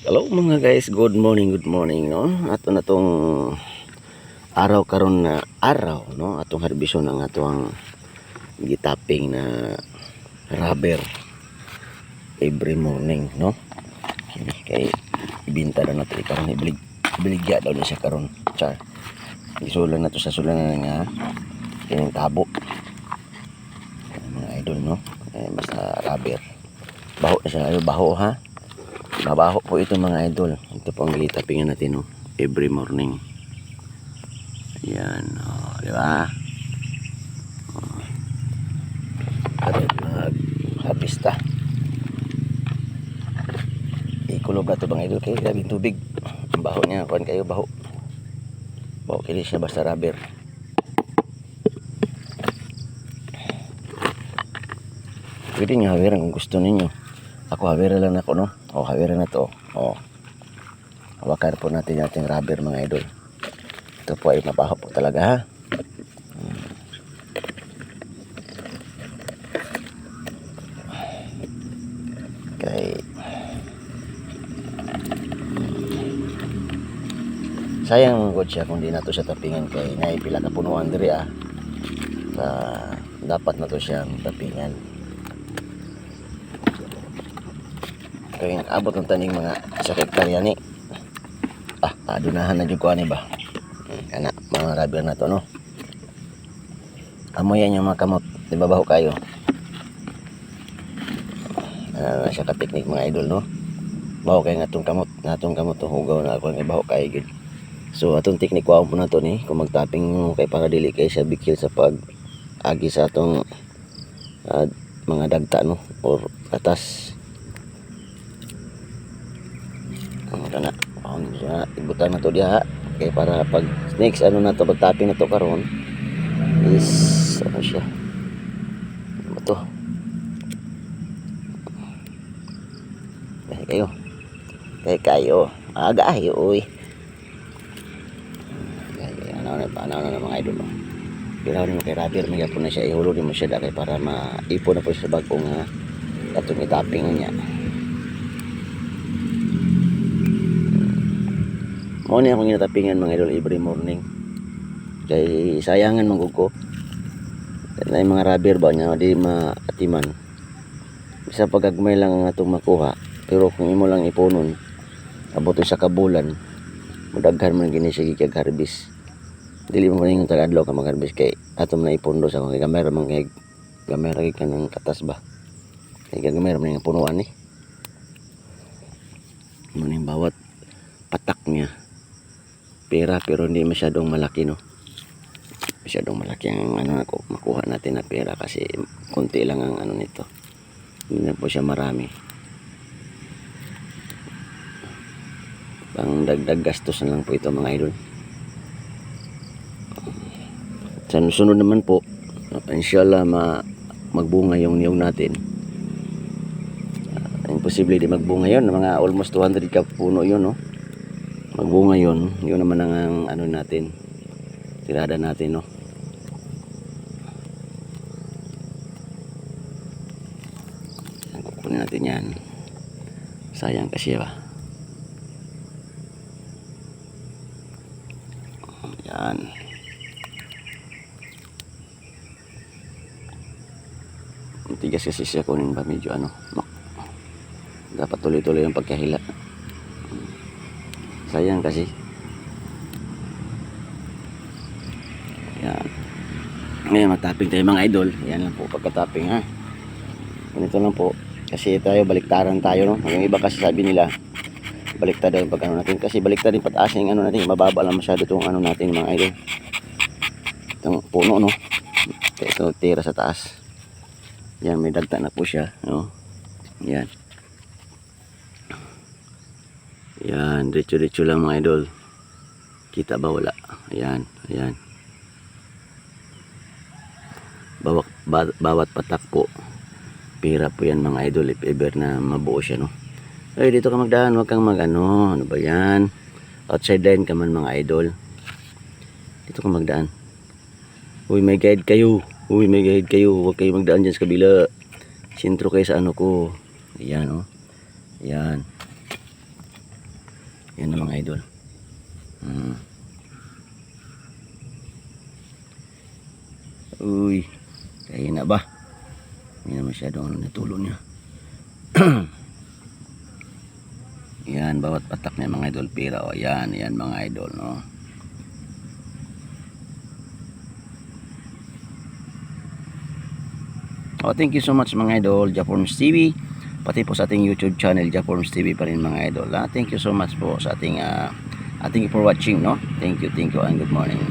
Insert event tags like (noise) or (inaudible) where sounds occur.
Hello mga guys, good morning, good morning no. Ato na tong araw karon na araw no, atong harbison ang atong gitapping na rubber every morning no. Kay ibinta na nato karon ibilig biligya daw na siya karon. Char. Isulan na to sa sulan nga kining tabo. Mga idol no. Eh, basta rubber. Baho na siya, baho ha. Mabaho po ito mga idol. Ito po ang gitapingan natin no? every morning. Yan, oh, di ba? Oh. At mag-harvesta. Ikulog na ito mga idol kayo. Grabe yung tubig. Ang baho niya. Kuhan kayo, baho. Baho kili siya basta rubber. Pwede nyo hawiran kung gusto ninyo. Ako hawira lang ako no. O hawira na to. O. Hawakan po natin yung ating rubber mga idol. Ito po ay mabaho po talaga ha. Okay. Sayang good siya kung di na to siya tapingan kay ngay pila ka punuan diri ah. Sa dapat na to siyang tapingan. Kaya abot ng taning mga sa hektarya ni. Ah adunahan na jud ko ani ba? Kana mga rubber na to no? Amo yan yung mga kamot. Di ba baho kayo? Ano na siya ka technique mga idol no? Baho kayo nga tong kamot nga tong kamot to hugaw na ako nga baho kayo gid? So atong technique ko po na to ni kung magtapping mo kay para dili kay siya bikil sa pag agi sa atong ah, mga dagta no? Or katas ang kana ang siya ibutan na to diha. Kay para pag next ano na to pag tapping na to karon is ano siya? Ano to? Kaya kayo. Kaya kayo. Aga ayo uy. Ano na ano na mga idol no Ginawa mo kay Rabir, may na siya, ihulo din mo siya dahil para maipon na po sa bagong uh, katong itapping niya. Mo ni akong ginatapingan mga idol every morning. Kay sayangan man ko. Yung mga rubber ba niya di maatiman. Isa pagagmay lang ang atong makuha. Pero kung imo lang ipunon, abot sa kabulan, mudaghan man gini siya gikag harvest. Dili mo yung tagadlaw ka mag-harvest kay atom na ipundo sa kay gamay man kay gamay ra ka ng katas ba. Kay gamay man yung punuan ni. Mo ni bawat patak niya pera pero hindi masyadong malaki no? Masyadong malaki ang ano na ko makuha natin na pera kasi konti lang ang ano nito. Hindi na po siya marami. Pang dagdag gastos na lang po ito mga idol. Sa sunod naman po inshallah ma magbunga yung niyog natin. Uh, imposible di magbunga yun. Mga almost 200 ka puno yun no magbunga yun yun naman ang, ano natin tirada natin no? Kukunin natin yan. Sayang kasi ba? Yan matigas kasi siya kunin ba? Medyo ano dapat tuloy-tuloy ang pagkahila sayang kasi. Yan ngayon mataping tayo mga idol. Yan lang po pagkatapping ha? Ganito lang po. Kasi tayo baliktaran tayo no? Yung iba kasi sabi nila baliktad yung pag ano natin. Kasi baliktad yung pataas yung ano natin mababa lang masyado itong ano natin mga idol. Itong puno no? Ito tira sa taas. Yan may dagta na po siya no? Yan yan, diretso-diretso lang mga idol. Kita ba wala? Ayan, ayan. Bawat, ba, bawat patak po. Pira po yan mga idol if ever na mabuo siya, no? Ay, dito ka magdaan, huwag kang mag ano, ano ba yan? Outside line ka man mga idol. Dito ka magdaan. Uy, may guide kayo. Uy, may guide kayo. Huwag kayo magdaan dyan sa kabila. Sintro kayo sa ano ko. Ayan, oh. Ayan. Yan mga idol. Hmm. Uy, kaya na ba? Hindi na masyadong natulo niya. (clears throat) yan, bawat patak niya mga idol. Pira, o yan, yan mga idol, no? Oh, thank you so much mga idol, Japorms TV. Pati po sa ating YouTube channel, Japorms TV pa rin mga idol. Ah, thank you so much po sa ating, uh, ating for watching, no? Thank you, thank you, and good morning.